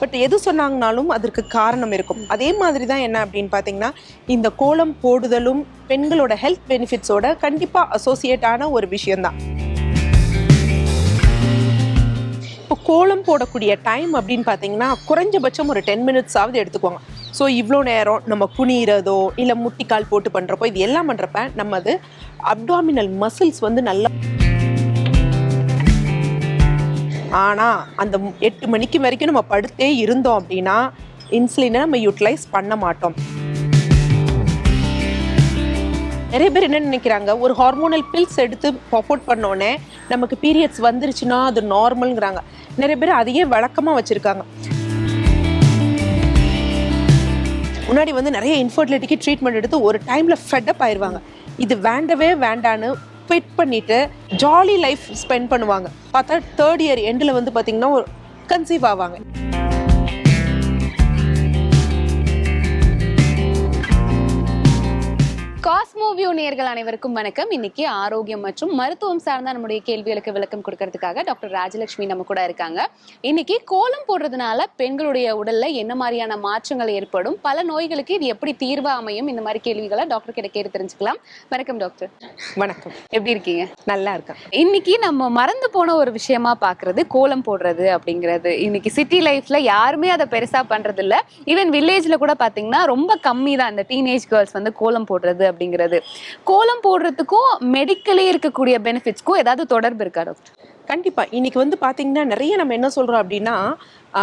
But எது சொன்னாங்கனாலும் அதற்கு காரணம் இருக்கும். அதே மாதிரி தான் என்ன அப்படின்னு பார்த்தீங்கன்னா இந்த கோலம் போடுதலும் பெண்களோட ஹெல்த் பெனிஃபிட்ஸோட கண்டிப்பாக அசோசியேட் ஆன ஒரு விஷயம்தான். இப்போ கோலம் போடக்கூடிய டைம் அப்படின்னு பார்த்தீங்கன்னா குறைஞ்சபட்சம் ஒரு டென் மினிட்ஸ் ஆவது எடுத்துக்குவாங்க ஸோ இவ்வளோ நேரம் நம்ம குனிகிறதோ இல்லை முட்டிக்கால் போட்டு பண்ணுறப்போ இது எல்லாம் பண்ணுறப்ப நம்ம அது அப்டாமினல் மசில்ஸ் வந்து நல்லா ஆனால் அந்த எட்டு மணிக்கு வரைக்கும் நம்ம படுத்தே இருந்தோம் அப்படின்னா இன்சுலினை நம்ம யூட்டிலைஸ் பண்ண மாட்டோம். நிறைய பேர் என்ன நினைக்கிறாங்க ஒரு ஹார்மோனல் பில்ஸ் எடுத்து பப்போர்ட் பண்ணோடனே நமக்கு பீரியட்ஸ் வந்துருச்சுன்னா அது நார்மல்ங்கிறாங்க நிறைய பேர் அதையே வழக்கமாக வச்சுருக்காங்க. முன்னாடி வந்து நிறைய இன்ஃபர்டிலிட்டிக்கு ட்ரீட்மெண்ட் எடுத்து ஒரு டைமில் ஃபெட்டப் ஆயிடுவாங்க இது வேண்டவே வேண்டான்னு குவிட் பண்ணிட்டு ஜாலி லைஃப் ஸ்பெண்ட் பண்ணுவாங்க. பார்த்தா தேர்ட் இயர் எண்டில் வந்து பார்த்தீங்கன்னா ஒரு கன்சீவ் ஆவாங்க. வியூ நேயர்கள் அனைவருக்கும் வணக்கம். இன்னைக்கு ஆரோக்கியம் மற்றும் மருத்துவம் சார்ந்த நம்முடைய கேள்விகளுக்கு விளக்கம் கொடுக்கறதுக்காக டாக்டர் ராஜலட்சுமி நம்ம கூட இருக்காங்க. இன்னைக்கு கோலம் போடுறதுனால பெண்களுடைய உடல்ல என்ன மாதிரியான மாற்றங்கள் ஏற்படும்? பல நோய்களுக்கு இது எப்படி தீர்வா அமையும்? இந்த மாதிரி கேள்விகளை டாக்டர் கிட்ட கேட்டு தெரிஞ்சுக்கலாம். வணக்கம் டாக்டர். வணக்கம். எப்படி இருக்கீங்க? நல்லா இருக்கேன். இன்னைக்கு நம்ம மறந்து போன ஒரு விஷயமா பாக்குறது கோலம் போடுறது அப்படிங்கிறது. இன்னைக்கு சிட்டி லைஃப்ல யாருமே அதை பெருசா பண்றது இல்ல ஈவன் வில்லேஜ்ல கூட பாத்தீங்கன்னா ரொம்ப கம்மி தான் இந்த டீனேஜ் கேர்ள்ஸ் வந்து கோலம் போடுறது அப்படிங்கிறது. கோலம் போடுறதுக்கும் மெடிக்கலே இருக்கக்கூடிய பெனிஃபிட்ஸ்க்கும் ஏதாவது தொடர்பு இருக்கா டாக்டர் கண்டிப்பாக இன்னைக்கு வந்து பார்த்தீங்கன்னா நிறைய நம்ம என்ன சொல்கிறோம் அப்படின்னா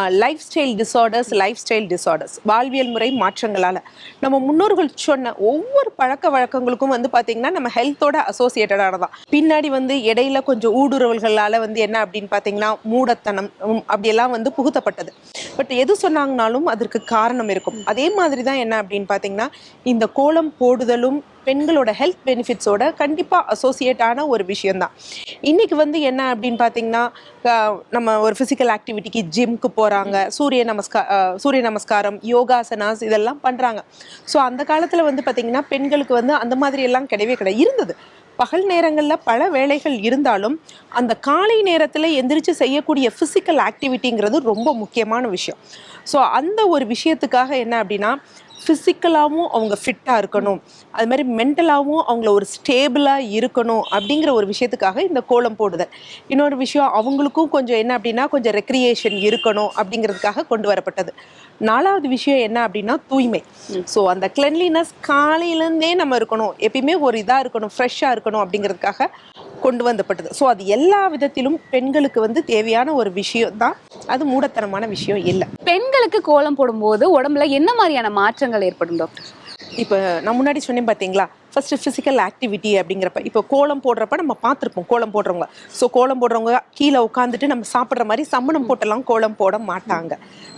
life style disorders life style disorders வாழ்வியல் முறை மாற்றங்களால். நம்ம முன்னோர்கள் சொன்ன ஒவ்வொரு பழக்க வழக்கங்களுக்கும் வந்து பார்த்தீங்கன்னா நம்ம ஹெல்த்தோட அசோசியேட்டடானதான் பின்னாடி வந்து இடையில கொஞ்சம் ஊடுருவல்களால் வந்து என்ன அப்படின்னு பார்த்தீங்கன்னா மூடத்தனம் அப்படியெல்லாம் வந்து புகுத்தப்பட்டது. பட் எது சொன்னாங்கனாலும் அதற்கு காரணம் இருக்கும். அதே மாதிரி தான் என்ன அப்படின்னு பார்த்தீங்கன்னா இந்த கோலம் போடுதலும் பெண்களோட ஹெல்த் பெனிஃபிட்ஸோட கண்டிப்பாக அசோசியேட்டான ஒரு விஷயம்தான். இன்றைக்கி வந்து என்ன அப்படின்னு பார்த்தீங்கன்னா நம்ம ஒரு ஃபிசிக்கல் ஆக்டிவிட்டிக்கு ஜிம்க்கு போகிறாங்க சூரிய நமஸ்கா சூரிய நமஸ்காரம் யோகாசனாஸ் இதெல்லாம் பண்ணுறாங்க ஸோ அந்த காலத்தில் வந்து பார்த்திங்கன்னா பெண்களுக்கு வந்து அந்த மாதிரி எல்லாம் கிடையவே கிடையாது. இருந்தது. பகல் நேரங்களில் பல வேலைகள் இருந்தாலும் அந்த காலை நேரத்தில் எந்திரிச்சு செய்யக்கூடிய ஃபிசிக்கல் ஆக்டிவிட்டிங்கிறது ரொம்ப முக்கியமான விஷயம். ஸோ அந்த ஒரு விஷயத்துக்காக என்ன அப்படின்னா ஃபிசிக்கலாகவும் அவங்க ஃபிட்டாக இருக்கணும். அது மாதிரி மென்டலாகவும் அவங்கள ஒரு ஸ்டேபிளாக இருக்கணும் அப்படிங்கிற ஒரு விஷயத்துக்காக இந்த கோலம் போடுதல். இன்னொரு விஷயம் அவங்களுக்கும் கொஞ்சம் என்ன அப்படின்னா கொஞ்சம் ரெக்ரியேஷன் இருக்கணும் அப்படிங்கிறதுக்காக கொண்டு வரப்பட்டது. நாலாவது விஷயம் என்ன அப்படின்னா தூய்மை. ஸோ அந்த கிளென்லினஸ் காலையிலேருந்தே நம்ம இருக்கணும். எப்பயுமே ஒரு இதாக இருக்கணும் ஃப்ரெஷ்ஷாக இருக்கணும் அப்படிங்கிறதுக்காக கொண்டு வந்தப்பட்டது ஸோ அது எல்லா விதத்திலும் பெண்களுக்கு வந்து தேவையான ஒரு விஷயம் தான். அது மூடத்தனமான விஷயம் இல்லை. பெண்களுக்கு கோலம் போடும்போது உடம்புல என்ன மாதிரியான மாற்றங்கள் ஏற்படும் டாக்டர் இப்போ நான் முன்னாடி சொன்னேன் பார்த்தீங்களா ஃபர்ஸ்ட் ஃபிசிக்கல் ஆக்டிவிட்டி அப்படிங்கிறப்ப இப்போ கோலம் போடுறப்ப நம்ம பார்த்துருப்போம் கோலம் போடுறவங்க. ஸோ கோலம் போடுறவங்க கீழே உட்காந்துட்டு நம்ம சாப்பிட்ற மாதிரி சம்மணம் போட்டெல்லாம் கோலம் போட மாட்டாங்க.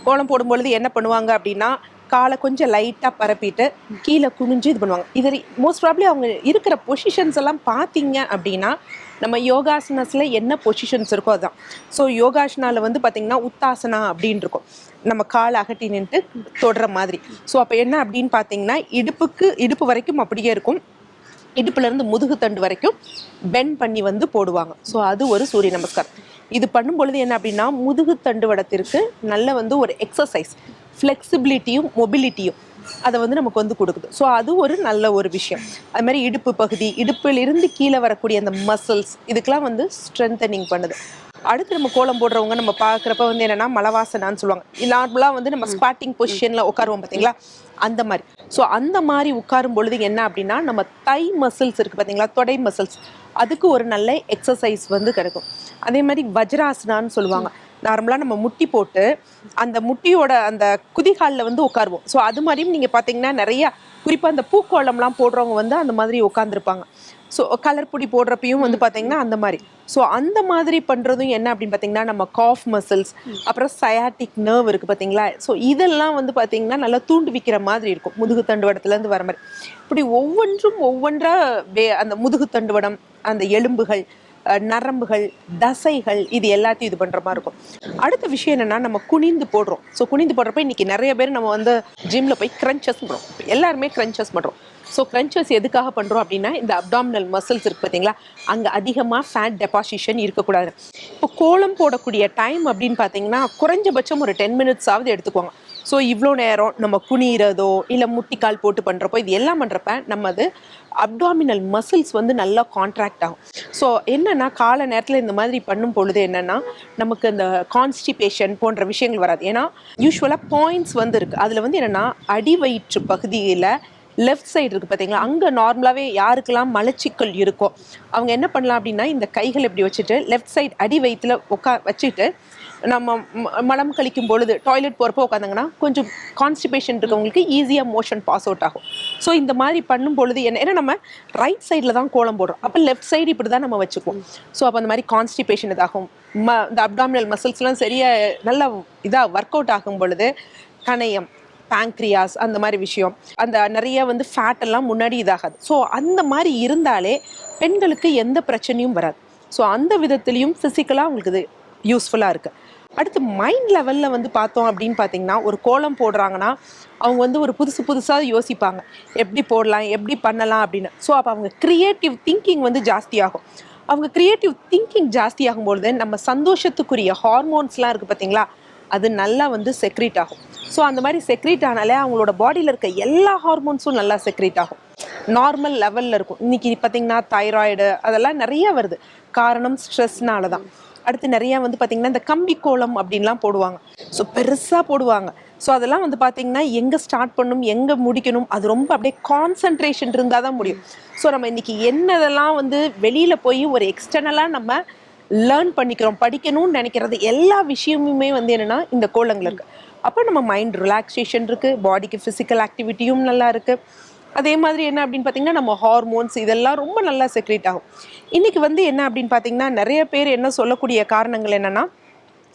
கோலம் போடும்பொழுது என்ன பண்ணுவாங்க அப்படின்னா காலை கொஞ்சம் லைட்டாக பரப்பிட்டு கீழே குனிஞ்சு இது பண்ணுவாங்க. இது மோஸ்ட் ப்ராப்ளி அவங்க இருக்கிற பொசிஷன்ஸ் எல்லாம் பார்த்தீங்க அப்படின்னா நம்ம யோகாசனஸில் என்ன பொசிஷன்ஸ் இருக்கோ அதுதான் ஸோ யோகாசனாவில் வந்து பார்த்திங்கன்னா உத்தாசனா அப்படின்னு இருக்கும். நம்ம கால் அகட்டி நின்று தொடுற மாதிரி. ஸோ அப்போ என்ன அப்படின்னு பார்த்தீங்கன்னா இடுப்புக்கு இடுப்பு வரைக்கும் அப்படியே இருக்கும். இடுப்புலேருந்து முதுகு தண்டு வரைக்கும் பென் பண்ணி வந்து போடுவாங்க. ஸோ அது ஒரு சூரிய நமஸ்காரம். இது பண்ணும் பொழுது என்ன அப்படின்னா முதுகு தண்டுவடத்திற்கு நல்ல வந்து ஒரு எக்ஸசைஸ் ஃப்ளெக்சிபிலிட்டியும் மொபிலிட்டியும் அதை வந்து நமக்கு வந்து கொடுக்குது. ஸோ அது ஒரு நல்ல ஒரு விஷயம். அது மாதிரி இடுப்பு பகுதி இடுப்பிலிருந்து கீழே வரக்கூடிய அந்த மசில்ஸ் இதுக்கெல்லாம் வந்து ஸ்ட்ரென்தனிங் பண்ணுது. அடுத்து நம்ம கோலம் போடுறவங்க நம்ம பார்க்குறப்ப வந்து என்னன்னா மலவாசனான்னு சொல்லுவாங்க. நார்மலாக வந்து நம்ம ஸ்பாட்டிங் பொசிஷனில் உட்காருவோம் பார்த்தீங்களா? அந்த மாதிரி. ஸோ அந்த மாதிரி உட்காரும் பொழுது என்ன அப்படின்னா நம்ம தை மசில்ஸ் இருக்குது பார்த்தீங்களா? தொடை மசில்ஸ் அதுக்கு ஒரு நல்ல எக்ஸசைஸ் வந்து கிடைக்கும். அதே மாதிரி வஜ்ராசனான்னு சொல்லுவாங்க. நார்மலாக நம்ம முட்டி போட்டு அந்த முட்டியோட அந்த குதிகாலில் வந்து உட்காருவோம். ஸோ அது மாதிரியும் நீங்கள் பார்த்தீங்கன்னா நிறைய குறிப்பாக அந்த பூக்கோளம்லாம் போடுறவங்க வந்து அந்த மாதிரி உட்காந்துருப்பாங்க ஸோ கலர் பொடி போடுறப்பையும் வந்து பார்த்தீங்கன்னா அந்த மாதிரி. ஸோ அந்த மாதிரி பண்ணுறதும் என்ன அப்படின்னு பார்த்தீங்கன்னா நம்ம காஃப் மசில்ஸ் அப்புறம் சயாட்டிக் நர்வ் இருக்குது பார்த்தீங்களா ஸோ இதெல்லாம் வந்து பார்த்தீங்கன்னா நல்லா தூண்டுவிக்கிற மாதிரி இருக்கும். முதுகு தண்டுவடத்துலேருந்து வர மாதிரி. இப்படி ஒவ்வொன்றும் ஒவ்வொன்றா வே அந்த முதுகு தண்டுவடம் அந்த எலும்புகள் நரம்புகள் தசைகள் இது எல்லாத்தையும் இது பண்ணுற மாதிரி இருக்கும். அடுத்த விஷயம் என்னன்னா நம்ம குனிந்து போடுறோம். ஸோ குனிந்து போடுறப்ப இன்னைக்கு நிறைய பேர் நம்ம வந்து ஜிம்மில் போய் க்ரன்ச்சஸ் பண்ணுறோம் எல்லாருமே க்ரன்ச்சஸ் பண்ணுறோம் ஸோ க்ரன்ச்சஸ் எதுக்காக பண்ணுறோம் அப்படின்னா இந்த அப்டாமினல் மசில்ஸ் இருக்குது பார்த்தீங்களா? அங்கே அதிகமாக ஃபேட் டெபாசிஷன் இருக்கக்கூடாது. இப்போ கோலம் போடக்கூடிய டைம் அப்படின்னு பார்த்தீங்கன்னா குறைஞ்சபட்சம் ஒரு டென் மினிட்ஸாவது எடுத்துக்குவாங்க ஸோ இவ்வளோ நேரம் நம்ம குனிகிறதோ இல்லை முட்டிக்கால் போட்டு பண்ணுறப்போ இது எல்லாம் பண்ணுறப்ப நம்ம அது அப்டாமினல் மசில்ஸ் வந்து நல்லா கான்ட்ராக்ட் ஆகும். ஸோ என்னென்னா கால நேரத்தில் இந்த மாதிரி பண்ணும் பொழுது என்னென்னா நமக்கு இந்த கான்ஸ்டிபேஷன் போன்ற விஷயங்கள் வராது. ஏன்னா யூஸ்வலாக பாயிண்ட்ஸ் வந்து இருக்குது அதில் வந்து என்னென்னா அடி வயிற்று பகுதியில் லெஃப்ட் சைடு இருக்குது பார்த்தீங்களா அங்கே நார்மலாகவே யாருக்கெல்லாம் மலச்சிக்கல் இருக்கோ அவங்க என்ன பண்ணலாம் அப்படின்னா இந்த கைகள் இப்படி வச்சுட்டு லெஃப்ட் சைடு அடி வயிற்றுல உட்கா வச்சுட்டு நம்ம ம- மலம் கழிக்கும் பொழுது டாய்லெட் போகிறப்போ உட்காந்தாங்கன்னா கொஞ்சம் கான்ஸ்டிபேஷன் இருக்கவங்களுக்கு ஈஸியாக மோஷன் பாஸ் அவுட் ஆகும். ஸோ இந்த மாதிரி பண்ணும் பொழுது என்ன ஏன்னா நம்ம ரைட் சைடில் தான் கோலம் போடுறோம். அப்போ லெஃப்ட் சைடு இப்படி தான் நம்ம வச்சுக்குவோம். ஸோ அப்போ அந்த மாதிரி கான்ஸ்டிபேஷன் இதாகும். ம இந்த அப்டாமினல் மசில்ஸ்லாம் சரியாக நல்லா இதாக ஒர்க் அவுட் ஆகும் பொழுது கணையம் பேங்க்ரியாஸ் அந்த மாதிரி விஷயம். அந்த நிறைய வந்து ஃபேட் எல்லாம் முன்னாடி இதாகாது. ஸோ அந்த மாதிரி இருந்தாலே பெண்களுக்கு எந்த பிரச்சனையும் வராது. ஸோ அந்த விதத்துலேயும் ஃபிசிக்கலாக உங்களுக்கு இது யூஸ்ஃபுல்லாக இருக்குது அடுத்து மைண்ட் லெவலில் வந்து பார்த்தோம் அப்படின்னு பார்த்தீங்கன்னா ஒரு கோலம் போடுறாங்கன்னா அவங்க வந்து ஒரு புதுசு புதுசாக யோசிப்பாங்க. எப்படி போடலாம் எப்படி பண்ணலாம் அப்படின்னு. ஸோ அப்போ அவங்க க்ரியேட்டிவ் திங்கிங் வந்து ஜாஸ்தியாகும். அவங்க க்ரியேட்டிவ் திங்கிங் ஜாஸ்தியாகும்பொழுது நம்ம சந்தோஷத்துக்குரிய ஹார்மோன்ஸ்லாம் இருக்குது பார்த்தீங்களா? அது நல்லா வந்து செக்ரீட் ஆகும். ஸோ அந்த மாதிரி செக்ரீட் ஆனாலே அவங்களோட பாடியில் இருக்க எல்லா ஹார்மோன்ஸும் நல்லா செக்ரீட் ஆகும். நார்மல் லெவலில் இருக்கும். இன்றைக்கி பார்த்தீங்கன்னா தைராய்டு அதெல்லாம் நிறைய வருது. காரணம் ஸ்ட்ரெஸ்னால தான். அடுத்து நிறையா வந்து பார்த்திங்கன்னா இந்த கம்பி கோலம் அப்படின்லாம் போடுவாங்க. ஸோ பெருசாக போடுவாங்க. ஸோ அதெல்லாம் வந்து பார்த்திங்கன்னா எங்கே ஸ்டார்ட் பண்ணணும் எங்கே முடிக்கணும் அது ரொம்ப அப்படியே கான்சன்ட்ரேஷன் இருந்தால் தான் முடியும். ஸோ நம்ம இன்றைக்கி என்னதெல்லாம் வந்து வெளியில் போய் ஒரு எக்ஸ்டர்னலாக நம்ம லேர்ன் பண்ணிக்கிறோம் படிக்கணும்னு நினைக்கிறது எல்லா விஷயமுமே வந்து என்னென்னா இந்த கோலங்கள் இருக்குது அப்போ நம்ம மைண்ட் ரிலாக்ஸேஷன் இருக்குது பாடிக்கு ஃபிசிக்கல் ஆக்டிவிட்டியும் நல்லா இருக்குது அதே மாதிரி என்ன அப்படின்னு பார்த்தீங்கன்னா நம்ம ஹார்மோன்ஸ் இதெல்லாம் ரொம்ப நல்லா செக்ரேட் ஆகும். இன்றைக்கி வந்து என்ன அப்படின்னு பார்த்தீங்கன்னா நிறைய பேர் என்ன சொல்லக்கூடிய காரணங்கள் என்னன்னா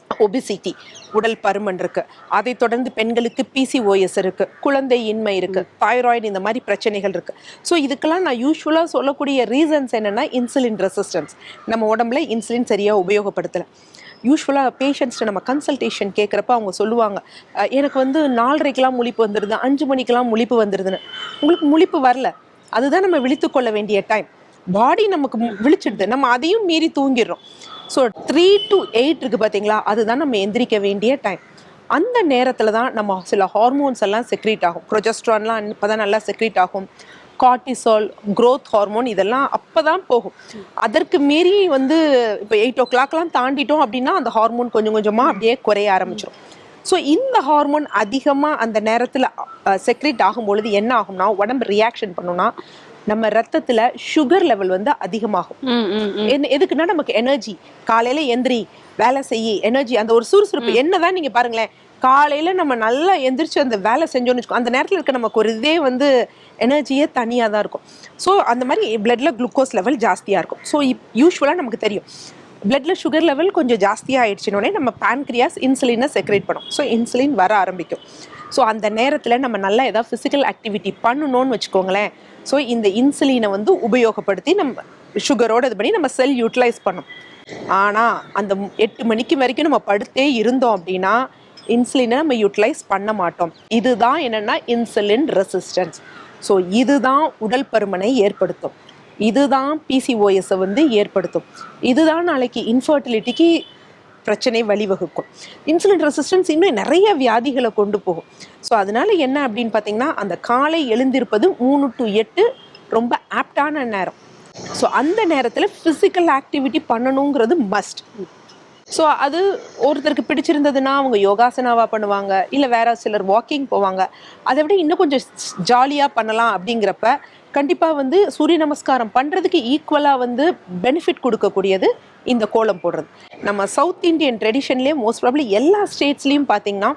ஒபிசிட்டி உடல் பருமன் இருக்குது அதை தொடர்ந்து பெண்களுக்கு பிசிஓஎஸ் இருக்குது குழந்தை இன்மை இருக்குது தைராய்டு இந்த மாதிரி பிரச்சனைகள் இருக்குது ஸோ இதுக்கெல்லாம் நான் யூஸ்வலாக சொல்லக்கூடிய ரீசன்ஸ் என்னென்னா இன்சுலின் ரெசிஸ்டன்ஸ் நம்ம உடம்புல இன்சுலின் சரியாக உபயோகப்படுத்தலை. யூஸ்வலாக பேஷண்ட்ஸ்ட்டு நம்ம கன்சல்டேஷன் கேட்குறப்ப அவங்க சொல்லுவாங்க எனக்கு வந்து நாலரைக்கெலாம் முழிப்பு வந்துடுது அஞ்சு மணிக்கெலாம் முழிப்பு வந்துடுதுன்னு உங்களுக்கு முழிப்பு வரல. அதுதான் நம்ம விழித்துக்கொள்ள வேண்டிய டைம் பாடி நமக்கு விழிச்சிடுது. நம்ம அதையும் மீறி தூங்கிடுறோம். ஸோ த்ரீ டு எயிட் இருக்குது பார்த்தீங்களா அதுதான் நம்ம எந்திரிக்க வேண்டிய டைம் அந்த நேரத்தில் தான் நம்ம சில ஹார்மோன்ஸ் எல்லாம் செக்ரீட் ஆகும். ப்ரொஜெஸ்ட்ரான்லாம் இப்போ தான் நல்லா செக்ரீட் ஆகும். கார்டிசால் க்ரோத் ஹார்மோன் இதெல்லாம் அப்போ தான் போகும். அதற்கு மீறி வந்து இப்போ எயிட் ஓ கிளாக்லாம் தாண்டிட்டோம் அப்படின்னா அந்த ஹார்மோன் கொஞ்சம் கொஞ்சமாக அப்படியே குறைய ஆரம்பிச்சிடும் ஸோ இந்த ஹார்மோன் அதிகமாக அந்த நேரத்தில் செக்ரேட் ஆகும் பொழுது என்ன ஆகும்னா உடம்பு ரியாக்ஷன் பண்ணும்னா நம்ம ரத்தத்தில் சுகர் லெவல் வந்து அதிகமாகும். எதுக்குன்னா நமக்கு எனர்ஜி காலையில எந்திரி வேலை செய்யி எனர்ஜி அந்த ஒரு சுறுசுறுப்பு. என்னதான் நீங்க பாருங்களேன் காலையில நம்ம நல்லா எந்திரிச்சு அந்த வேலை செஞ்சோம்னு வச்சுக்கோ அந்த நேரத்துல இருக்க நமக்கு ஒரு இதே வந்து எனர்ஜியே தனியாக தான் இருக்கும். ஸோ அந்த மாதிரி பிளட்ல குளுக்கோஸ் லெவல் ஜாஸ்தியாக இருக்கும். ஸோ யூஸ்வலாக நமக்கு தெரியும். பிளட்ல சுகர் லெவல் கொஞ்சம் ஜாஸ்தியாக ஆயிடுச்சுனோடனே நம்ம pancreas இன்சுலினை செக்ரேட் பண்ணும். ஸோ இன்சுலின் வர ஆரம்பிக்கும். ஸோ அந்த நேரத்தில் நம்ம நல்லா ஏதாவது ஃபிசிக்கல் ஆக்டிவிட்டி பண்ணணும்னு வச்சுக்கோங்களேன் ஸோ இந்த இன்சுலினை வந்து உபயோகப்படுத்தி நம்ம சுகரோட இது பண்ணி நம்ம செல் யூட்டிலைஸ் பண்ணும் ஆனால் அந்த எட்டு மணிக்கு வரைக்கும் நம்ம படுத்தே இருந்தோம் அப்படின்னா இன்சுலினை நம்ம யூட்டிலைஸ் பண்ண மாட்டோம். இதுதான் என்னென்னா இன்சுலின் ரெசிஸ்டன்ஸ் ஸோ இதுதான் உடல் பருமனை ஏற்படுத்தும். இதுதான் பிசிஓஎஸை வந்து ஏற்படுத்தும். இதுதான் நாளைக்கு இன்ஃபர்டிலிட்டிக்கு பிரச்சனை வழிவகுக்கும். இன்சுலின் ரெசிஸ்டன்ஸ் இன்னும் நிறைய வியாதிகளை கொண்டு போகும். ஸோ அதனால என்ன அப்படின்னு பார்த்தீங்கன்னா அந்த காலை எழுந்திருப்பது மூணு டு எட்டு ரொம்ப ஆப்டான நேரம். ஸோ அந்த நேரத்தில் ஃபிசிக்கல் ஆக்டிவிட்டி பண்ணணுங்கிறது மஸ்ட் ஸோ அது ஒருத்தருக்கு பிடிச்சிருந்ததுன்னா அவங்க யோகாசனாவாக பண்ணுவாங்க இல்லை வேற சிலர் வாக்கிங் போவாங்க அதை விட இன்னும் கொஞ்சம் ஜாலியாக பண்ணலாம் அப்படிங்கிறப்ப கண்டிப்பாக வந்து சூரிய நமஸ்காரம் பண்ணுறதுக்கு ஈக்குவலாக வந்து பெனிஃபிட் கொடுக்கக்கூடியது இந்த கோலம் போடுறது. நம்ம சவுத் இந்தியன் ட்ரெடிஷன்லேயே மோஸ்ட் ப்ராப்ளி எல்லா ஸ்டேட்ஸ்லேயும் பார்த்தீங்கன்னா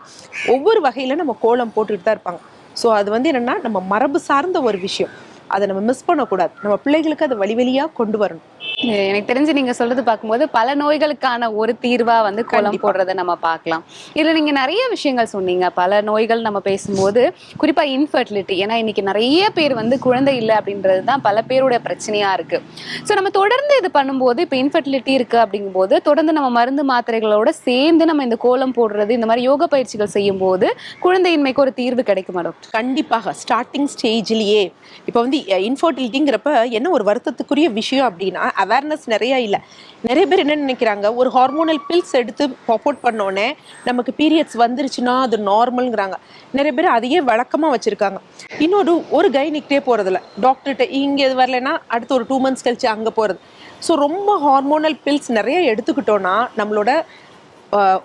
ஒவ்வொரு வகையில் நம்ம கோலம் போட்டுட்டு தான் இருப்பாங்க. ஸோ அது வந்து என்னென்னா நம்ம மரபு சார்ந்த ஒரு விஷயம். அதை நம்ம மிஸ் பண்ணக்கூடாது. நம்ம பிள்ளைகளுக்கு அதை வழி வழியாக கொண்டு வரணும். எனக்கு தெரிஞ்சு நீங்க சொல்றது பார்க்கும்போது பல நோய்களுக்கான ஒரு தீர்வா வந்து கோலம். போடுறதை நம்ம பார்க்கலாம். இதுல நீங்க நிறைய விஷயங்கள் சொன்னீங்க. பல நோய்கள் நம்ம பேசும்போது குறிப்பா இன்ஃபர்டிலிட்டி ஏன்னா இன்னைக்கு நிறைய பேர் வந்து குழந்தை இல்லை அப்படின்றது தான் பல பேருடைய பிரச்சனையா இருக்கு. ஸோ நம்ம தொடர்ந்து இது பண்ணும்போது இப்போ இன்ஃபர்டிலிட்டி இருக்கு அப்படிங்கும்போது தொடர்ந்து நம்ம மருந்து மாத்திரைகளோட சேர்ந்து நம்ம இந்த கோலம் போடுறது இந்த மாதிரி யோக பயிற்சிகள் செய்யும் போது குழந்தையின்மைக்கு ஒரு தீர்வு கிடைக்குமா டாக்டர் கண்டிப்பாக. ஸ்டார்டிங் ஸ்டேஜ்லயே இப்போ வந்து இன்ஃபர்டிலிட்டிங்கிறப்ப என்ன ஒரு வருத்தத்துக்குரிய விஷயம் அப்படின்னா அவேர்னஸ் நிறைய இல்லை. நிறைய பேர் என்ன நினைக்கிறாங்க? ஒரு ஹார்மோனல் பில்ஸ் எடுத்து பப்போர்ட் பண்ணோடனே நமக்கு பீரியட்ஸ் வந்துருச்சுன்னா அது நார்மல்ங்கிறாங்க நிறைய பேர் அதையே வழக்கமாக வச்சுருக்காங்க. இன்னொரு ஒரு கைனிக்கிட்டே போகிறதில்ல டாக்டர்கிட்ட இங்கே இது வரலைன்னா அடுத்து ஒரு டூ மந்த்ஸ் கழிச்சு அங்கே போகிறது ஸோ ரொம்ப ஹார்மோனல் பில்ஸ் நிறைய எடுத்துக்கிட்டோன்னா நம்மளோட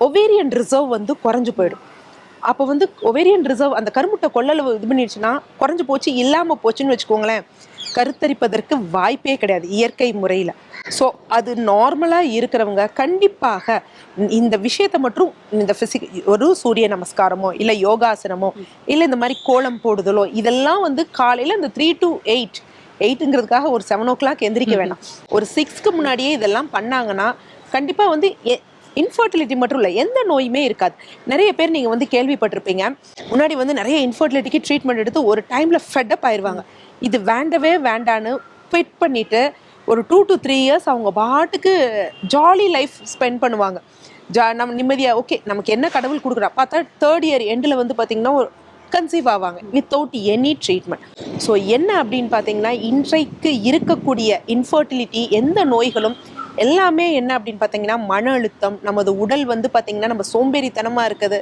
ஒவேரியன் ரிசர்வ் வந்து குறைஞ்சு போயிடும். அப்போ வந்து ஒவேரியன் ரிசர்வ் அந்த கருமுட்டை கொள்ளளவு இது பண்ணிடுச்சுன்னா குறைஞ்சு போச்சு இல்லாமல் போச்சுன்னு வச்சுக்கோங்களேன். கருத்தரிப்பதற்கு வாய்ப்பே கிடையாது இயற்கை முறையில். ஸோ அது நார்மலாக இருக்கிறவங்க கண்டிப்பாக இந்த விஷயத்தை மட்டும் இந்த ஃபிசிக் ஒரு சூரிய நமஸ்காரமோ இல்லை யோகாசனமோ இல்லை இந்த மாதிரி கோலம் போடுதலோ இதெல்லாம் வந்து காலையில் இந்த த்ரீ டு எயிட் எயிட்டுங்கிறதுக்காக ஒரு செவன் ஓ கிளாக் எந்திரிக்க வேணாம். ஒரு சிக்ஸ்க்கு முன்னாடியே இதெல்லாம் பண்ணாங்கன்னா கண்டிப்பாக வந்து இன்ஃபர்டிலிட்டி மட்டும் இல்லை எந்த நோயுமே இருக்காது. நிறைய பேர் நீங்கள் வந்து கேள்விப்பட்டிருப்பீங்க. முன்னாடி வந்து நிறைய இன்ஃபர்டிலிட்டிக்கு ட்ரீட்மெண்ட் எடுத்து ஒரு டைமில் ஃபெட்டப் ஆயிடுவாங்க இது வேண்டவே வேண்டான்னு ஃபிட் பண்ணிட்டு ஒரு டூ டு த்ரீ இயர்ஸ் அவங்க பாட்டுக்கு ஜாலி லைஃப் ஸ்பெண்ட் பண்ணுவாங்க. ஜா நம்ம நிம்மதியாக ஓகே நமக்கு என்ன கடவுள் கொடுக்குறா பார்த்தா தேர்ட் இயர் எண்டில் வந்து பார்த்திங்கன்னா ஒரு கன்சீவ் ஆவாங்க வித்தவுட் எனி ட்ரீட்மெண்ட் ஸோ என்ன அப்படின்னு பார்த்தீங்கன்னா இன்றைக்கு இருக்கக்கூடிய இன்ஃபர்டிலிட்டி எந்த நோய்களும் எல்லாமே என்ன அப்படின்னு பார்த்தீங்கன்னா மன அழுத்தம் நமது உடல் வந்து பார்த்தீங்கன்னா நம்ம சோம்பேறித்தனமாக இருக்குது.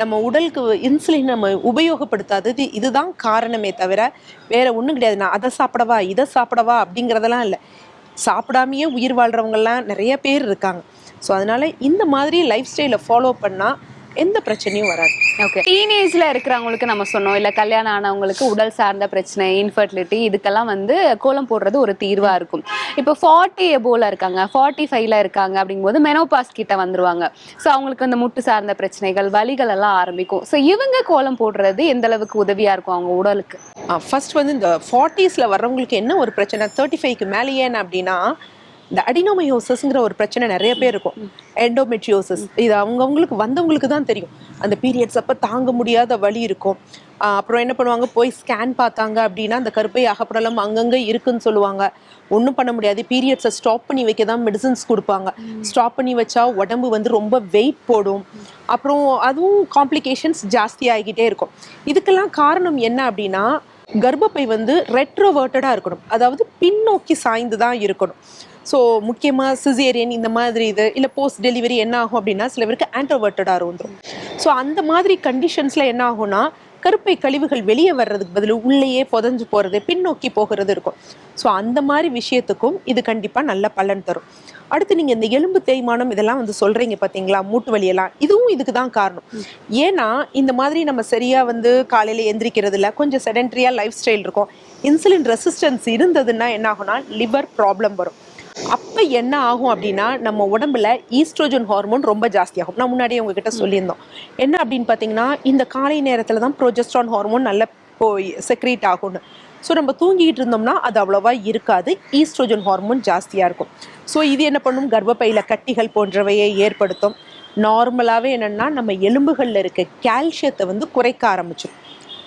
நம்ம உடலுக்கு இன்சுலின் நம்ம உபயோகப்படுத்தாதது இதுதான் காரணமே தவிர வேற ஒன்றும் கிடையாது. நான் அதை சாப்பிடவா இதை சாப்பிடவா அப்படிங்கிறதெல்லாம் இல்லை. சாப்பிடாமையே உயிர் வாழ்கிறவங்கெல்லாம் நிறைய பேர் இருக்காங்க. ஸோ அதனால் இந்த மாதிரி லைஃப் ஸ்டைலை ஃபாலோ பண்ணால் எந்த பிரச்சனையும் வராது. ஓகே டீனேஜ்ல இருக்கிறவங்களுக்கு நம்ம சொன்னோம் இல்ல கல்யாணம் ஆனவங்களுக்கு உடல் சார்ந்த பிரச்சனை இன்ஃபர்டிலிட்டி இதுக்கெல்லாம் வந்து கோலம் போடுறது ஒரு தீர்வா இருக்கும். இப்போ ஃபார்ட்டி எபோல இருக்காங்க ஃபார்ட்டி ஃபைவ்ல இருக்காங்க அப்படிங்கும்போது மெனோபாஸ் கிட்ட வந்துருவாங்க. ஸோ அவங்களுக்கு அந்த முட்டு சார்ந்த பிரச்சனைகள் வலிகள் எல்லாம் ஆரம்பிக்கும். ஸோ இவங்க கோலம் போடுறது எந்த அளவுக்கு உதவியா இருக்கும் அவங்க உடலுக்கு? ஃபர்ஸ்ட் வந்து இந்த ஃபார்ட்டிஸில் வர்றவங்களுக்கு என்ன ஒரு பிரச்சனை? தேர்ட்டி ஃபைவ்க்கு மேலே ஏன் அப்படின்னா இந்த அடினோமயோசஸ்ங்கிற ஒரு பிரச்சனை நிறைய பேர் இருக்கும். எண்டோமெட்ரியோசஸ் இது அவங்கவுங்களுக்கு வந்தவங்களுக்கு தான் தெரியும். அந்த பீரியட்ஸ் அப்போ தாங்க முடியாத வலி இருக்கும். அப்புறம் என்ன பண்ணுவாங்க? போய் ஸ்கேன் பார்த்தாங்க அப்படின்னா அந்த கருப்பை அகப்படலம் அங்கங்கே இருக்குன்னு சொல்லுவாங்க. ஒன்றும் பண்ண முடியாது. பீரியட்ஸை ஸ்டாப் பண்ணி வைக்க தான் மெடிசன்ஸ் கொடுப்பாங்க. ஸ்டாப் பண்ணி வச்சா உடம்பு வந்து ரொம்ப வெயிட் போடும். அப்புறம் அதுவும் காம்ப்ளிகேஷன்ஸ் ஜாஸ்தி ஆகிக்கிட்டே இருக்கும். இதுக்கெல்லாம் காரணம் என்ன அப்படின்னா கர்ப்பப்பை வந்து ரெட்ரோவர்ட்டடாக இருக்கணும். அதாவது பின்னோக்கி சாய்ந்து தான் இருக்கணும். ஸோ முக்கியமாக சிசேரியன் இந்த மாதிரி இது இல்லை போஸ்ட் டெலிவரி என்ன ஆகும் அப்படின்னா சில பேருக்கு ஆன்ட்ரோவர்ட்டடாக இருந்துடும் ஸோ அந்த மாதிரி கண்டிஷன்ஸில் என்ன ஆகும்னா கருப்பை கழிவுகள் வெளியே வர்றதுக்கு பதில் உள்ளேயே புதஞ்சு போகிறது பின்னோக்கி போகிறது இருக்கும். ஸோ அந்த மாதிரி விஷயத்துக்கும் இது கண்டிப்பாக நல்ல பலன் தரும். அடுத்து நீங்கள் இந்த எலும்பு தேய்மானம் இதெல்லாம் வந்து சொல்கிறீங்க பார்த்தீங்களா மூட்டு வலியெல்லாம் இதுவும் இதுக்கு தான் காரணம். ஏன்னா இந்த மாதிரி நம்ம சரியாக வந்து காலையில் எந்திரிக்கிறது இல்லை கொஞ்சம் செடென்ட்ரியாக லைஃப் ஸ்டைல் இருக்கும். இன்சுலின் ரெசிஸ்டன்ஸ் இருந்ததுன்னா என்ன ஆகும்னா லிவர் ப்ராப்ளம் வரும். அப்போ என்ன ஆகும் அப்படின்னா நம்ம உடம்புல ஈஸ்ட்ரோஜன் ஹார்மோன் ரொம்ப ஜாஸ்தியாகும். நான் முன்னாடியே உங்ககிட்ட சொல்லியிருந்தோம். என்ன அப்படின்னு பார்த்தீங்கன்னா இந்த காலை நேரத்தில் தான் ப்ரோஜெஸ்ட்ரான் ஹார்மோன் நல்ல போய் செக்ரேட் ஆகும்னு. ஸோ நம்ம தூங்கிக்கிட்டு இருந்தோம்னா அது அவ்வளோவா இருக்காது. ஈஸ்ட்ரோஜன் ஹார்மோன் ஜாஸ்தியாக இருக்கும். ஸோ இது என்ன பண்ணும்? கர்ப்பப்பையில் கட்டிகள் போன்றவையை ஏற்படுத்தும். நார்மலாகவே என்னென்னா நம்ம எலும்புகளில் இருக்க கால்சியத்தை வந்து குறைக்க ஆரம்பிச்சிடும்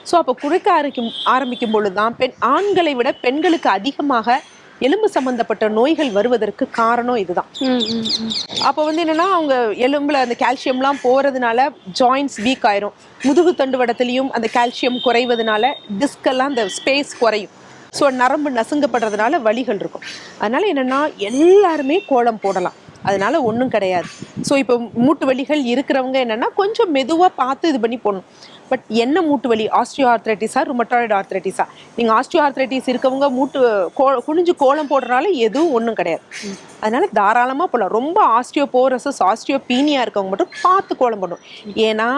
ஸோ அப்போ குறைக்க ஆரம்பிக்கும் ஆரம்பிக்கும் பொழுது தான் பெண் ஆண்களை விட பெண்களுக்கு அதிகமாக எலும்பு சம்பந்தப்பட்ட நோய்கள் வருவதற்கு காரணம் இதுதான். அப்போ வந்து என்னன்னா அவங்க எலும்புல அந்த கால்சியம்லாம் போறதுனால ஜாயின்ஸ் வீக் ஆயிரும். முதுகு தண்டுவடத்துலையும் அந்த கால்சியம் குறைவதனால டிஸ்கெல்லாம் அந்த ஸ்பேஸ் குறையும். ஸோ நரம்பு நசுங்கப்படுறதுனால வலிகள் இருக்கும். அதனால என்னன்னா எல்லாருமே கோலம் போடலாம். அதனால ஒன்றும் கிடையாது. ஸோ இப்போ மூட்டு வலிகள் இருக்கிறவங்க என்னன்னா கொஞ்சம் மெதுவாக பார்த்து இது பண்ணி போடணும். பட் என்ன மூட்டு வலி? ஆஸ்டியோ ஆர்த்ரைட்டிஸா ருமட்டாய்டு ஆர்த்ரைட்டிஸா நீங்கள் ஆஸ்டியோ ஆர்த்ரைட்டிஸ் இருக்கவங்க மூட்டு கோ குனிஞ்சு கோலம் போடுறதுனால எதுவும் ஒன்றும் கிடையாது. அதனால தாராளமாக போடலாம் ரொம்ப ஆஸ்டியோ போரஸஸ் ஆஸ்டியோ பீனியாக இருக்கவங்க மட்டும் பார்த்து கோலம் போடணும். ஏன்னா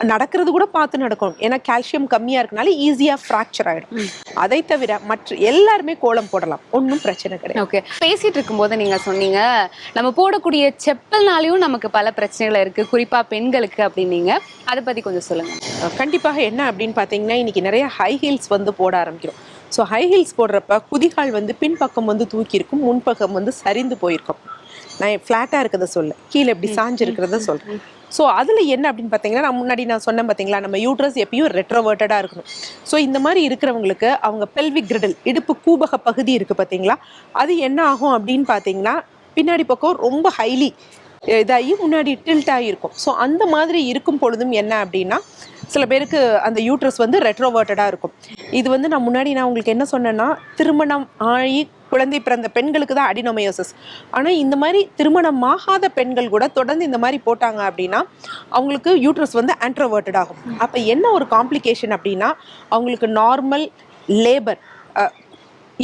நடக்கிறது கூட பார்த்து நடக்கணும். ஏன்னா கால்சியம் கம்மியாக இருக்கனால ஈஸியாக ஃப்ராக்சர் ஆகிடும் அதை தவிர மற்ற எல்லாருமே கோலம் போடலாம். ஒன்றும் பிரச்சனை கிடையாது. ஓகே பேசிட்டு இருக்கும்போது நீங்க சொன்னீங்க நம்ம போடக்கூடிய செப்பல்னாலையும் நமக்கு பல பிரச்சனைகள் இருக்கு. குறிப்பா பெண்களுக்கு அப்படின்னீங்க. அதை பத்தி கொஞ்சம் சொல்லுங்க. அஹ் கண்டிப்பாக என்ன அப்படின்னு பார்த்தீங்கன்னா இன்னைக்கு நிறைய ஹை ஹீல்ஸ் வந்து போட ஆரம்பிக்கிறோம். ஸோ ஹை ஹீல்ஸ் போடுறப்ப குதிகால் வந்து பின்பக்கம் வந்து தூக்கி இருக்கும் முன்பக்கம் வந்து சரிந்து போயிருக்கும். நான் ஃப்ளாட்டாக இருக்கிறத சொல்ல கீழே இப்படி சாஞ்சு இருக்கிறத சொல்கிறேன் ஸோ அதில் என்ன அப்படின்னு பார்த்தீங்கன்னா நான் முன்னாடி நான் சொன்னேன் பார்த்தீங்களா நம்ம யூட்ரஸ் எப்பயும் ரெட்ரோவேர்ட்டடாக இருக்கணும். ஸோ இந்த மாதிரி இருக்கிறவங்களுக்கு அவங்க பெல்வி கிரிடல் இடுப்பு கூபக பகுதி இருக்குது பார்த்தீங்களா அது என்ன ஆகும் அப்படின்னு பார்த்தீங்கன்னா பின்னாடி பக்கம் ரொம்ப ஹைலி இதாகி முன்னாடி டில்ட் ஆகியிருக்கும் ஸோ அந்த மாதிரி இருக்கும் பொழுதும் என்ன அப்படின்னா சில பேருக்கு அந்த யூட்ரஸ் வந்து ரெட்ரோவேர்ட்டடாக இருக்கும். இது வந்து நான் முன்னாடி நான் உங்களுக்கு என்ன சொன்னேன்னா திருமணம் ஆகி குழந்தை பிறந்த பெண்களுக்கு தான் அடினோமயோசிஸ். ஆனால் இந்த மாதிரி திருமணம் ஆகாத பெண்கள் கூட தொடர்ந்து இந்த மாதிரி போட்டாங்க அப்படின்னா அவங்களுக்கு யூட்ரஸ் வந்து ஆன்ட்ரோவேர்ட்டட் ஆகும். அப்போ என்ன ஒரு காம்ப்ளிகேஷன் அப்படின்னா அவங்களுக்கு நார்மல் லேபர்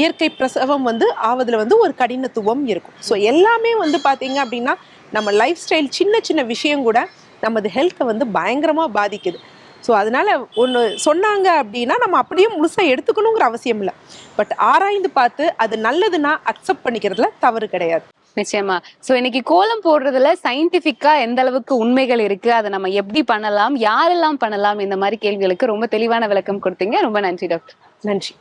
இயற்கை பிரசவம் வந்து ஆவதில் வந்து ஒரு கடினத்துவம் இருக்கும். ஸோ எல்லாமே வந்து பார்த்தீங்க அப்படின்னா நம்ம லைஃப் ஸ்டைல் சின்ன சின்ன விஷயம் கூட நமது ஹெல்த்தை வந்து பயங்கரமாக பாதிக்குது. ஸோ அதனால ஒன்று சொன்னாங்க அப்படின்னா நம்ம அப்படியே முழுசாக எடுத்துக்கணுங்கிற அவசியம் இல்லை. பட் ஆராய்ந்து பார்த்து அது நல்லதுன்னா அக்செப்ட் பண்ணிக்கிறதுல தவறு கிடையாது. நிச்சயமா. சோ இன்னைக்கு கோலம் போடுறதுல சயின்டிபிக்கா எந்த அளவுக்கு உண்மைகள் இருக்கு அதை நம்ம எப்படி பண்ணலாம் யாரெல்லாம் பண்ணலாம் இந்த மாதிரி கேள்விகளுக்கு ரொம்ப தெளிவான விளக்கம் கொடுத்தீங்க. ரொம்ப நன்றி டாக்டர் நன்றி.